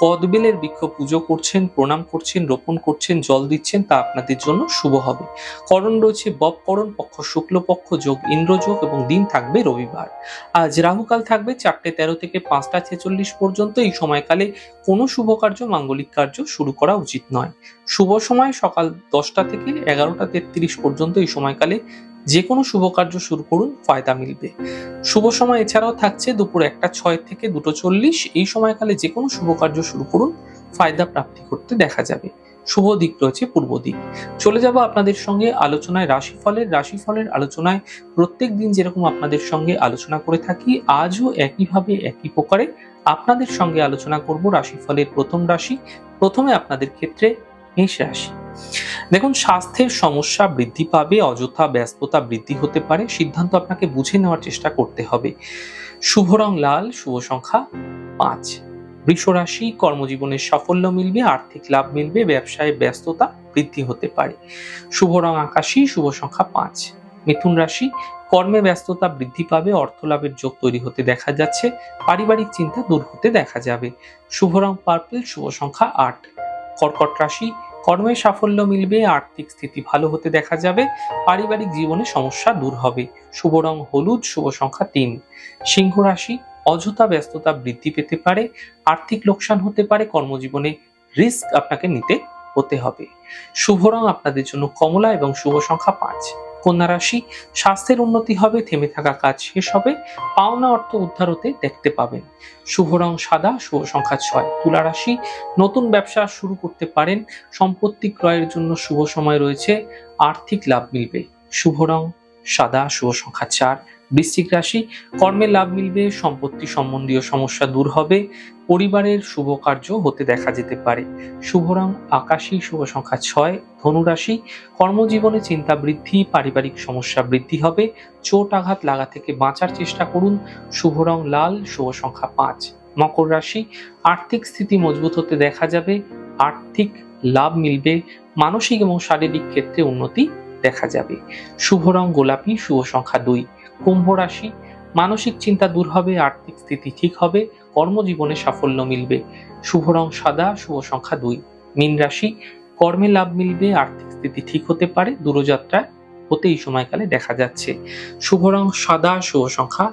কদবেলের বৃক্ষ পুজো করছেন, প্রণাম করছেন, রোপণ করছেন, জল দিচ্ছেন, তা আপনাদের জন্য শুভ হবে। করণ রয়েছে বপকরণ পক্ষ শুক্লপক্ষ যোগ ইন্দ্রযোগ এবং দিন থাকবে রবিবার। আজ রাহুকাল থাকবে চারটে তেরো থেকে পাঁচটা ছেচল্লিশ পর্যন্ত। এই সময়কালে কোনো শুভ কার্য, মাঙ্গলিক কার্য শুরু করা উচিত নয়। শুভ সময় সকাল দশটা থেকে এগারোটা তেত্রিশ পর্যন্ত। এই সময়কালে যে কোনো শুভ কার্য শুরু করুন, ফায়দা মিলবে। শুভ সময় এছাড়াও থাকছে দুপুর একটা ছয় থেকে দুটো চল্লিশ। এই সময়কালে যে কোনো শুভ কার্য শুরু করুন, ফায়দা প্রাপ্তি করতে দেখা যাবে। শুভ দিক রয়েছে পূর্ব দিক। চলে যাব আপনাদের সঙ্গে আলোচনায় রাশিফলের। রাশিফলের আলোচনায় প্রত্যেক দিন যেরকম আপনাদের সঙ্গে আলোচনা করে থাকি, আজও একইভাবে একই প্রকারে আপনাদের সঙ্গে আলোচনা করব রাশিফলের প্রথম রাশি। প্রথমে আপনাদের ক্ষেত্রে মেষ রাশি। দেখুন, স্বাস্থ্যের সমস্যা বৃদ্ধি পাবে, অযথা ব্যস্ততা বৃদ্ধি হতে পারে, সিদ্ধান্ত আপনাকে বুঝে নেওয়ার চেষ্টা করতে হবে। শুভ রং লাল, শুভ সংখ্যা পাঁচ। বৃষ রাশি, কর্মজীবনের সাফল্য মিলবে, আর্থিক লাভ মিলবে, ব্যবসায় ব্যস্ততা বৃদ্ধি হতে পারে। শুভ রং আকাশী, শুভ সংখ্যা পাঁচ। মিথুন রাশি, কর্মে ব্যস্ততা বৃদ্ধি পাবে, অর্থ লাভের যোগ তৈরি হতে দেখা যাচ্ছে, পারিবারিক চিন্তা দূর হতে দেখা যাবে। শুভ রং পার্পল, শুভ সংখ্যা আট। কর্কট রাশি কর্মে সাফল্য মিলবে, আর্থিক স্থিতি ভালো হতে দেখা যাবে, পারিবারিক জীবনে সমস্যা দূর হবে। শুভ রং হলুদ, শুভ সংখ্যা তিন। সিংহ রাশি, অযথা ব্যস্ততা বৃদ্ধি পেতে পারে, আর্থিক লোকসান হতে পারে, কর্মজীবনে রিস্ক আপনাকে নিতে হতে হবে। শুভ রং আপনাদের জন্য কমলা এবং শুভ সংখ্যা পাঁচ। কন্যা রাশি, স্বাস্থ্যের উন্নতি হবে, থেমে থাকা কাজ শেষ হবে, পাওনা অর্থ উদ্ধার হতে দেখতে পাবেন। শুভ রং সাদা, শুভ সংখ্যা ছয়। তুলা রাশি, নতুন ব্যবসা শুরু করতে পারেন, সম্পত্তি ক্রয়ের জন্য শুভ সময় রয়েছে, আর্থিক লাভ মিলবে। শুভ রং সাদা, শুভ সংখ্যা চার। বৃশ্চিক রাশি, কর্মে লাভ মিলবে, সম্পত্তি সম্বন্ধীয় সমস্যা দূর হবে, পরিবারের শুভ কার্য হতে দেখা যেতে পারে। শুভ রং আকাশী, শুভ সংখ্যা ছয় ধনুরাশি কর্মজীবনে চিন্তা বৃদ্ধি, পারিবারিক সমস্যা বৃদ্ধি হবে, চোট আঘাত লাগা থেকে বাঁচার চেষ্টা করুন শুভ রং লাল, শুভ সংখ্যা পাঁচ। মকর রাশি, আর্থিক স্থিতি মজবুত হতে দেখা যাবে, আর্থিক লাভ মিলবে, মানসিক এবং শারীরিক ক্ষেত্রে উন্নতি দেখা যাবে। শুভ রং গোলাপি, শুভ সংখ্যা দুই। কুম্ভ রাশি, মানসিক চিন্তা দূর হবে, আর্থিক স্থিতি ঠিক হবে, কর্মজীবনে সাফল্য মিলবে। শুভ রং সাদা, শুভ সংখ্যা দুই। মীন রাশি, কর্মে লাভ মিলবে, আর্থিক স্থিতি ঠিক হতে পারে, দূরযাত্রা হতে এই সময়কালে দেখা যাচ্ছে। শুভ রং সাদা, শুভ সংখ্যা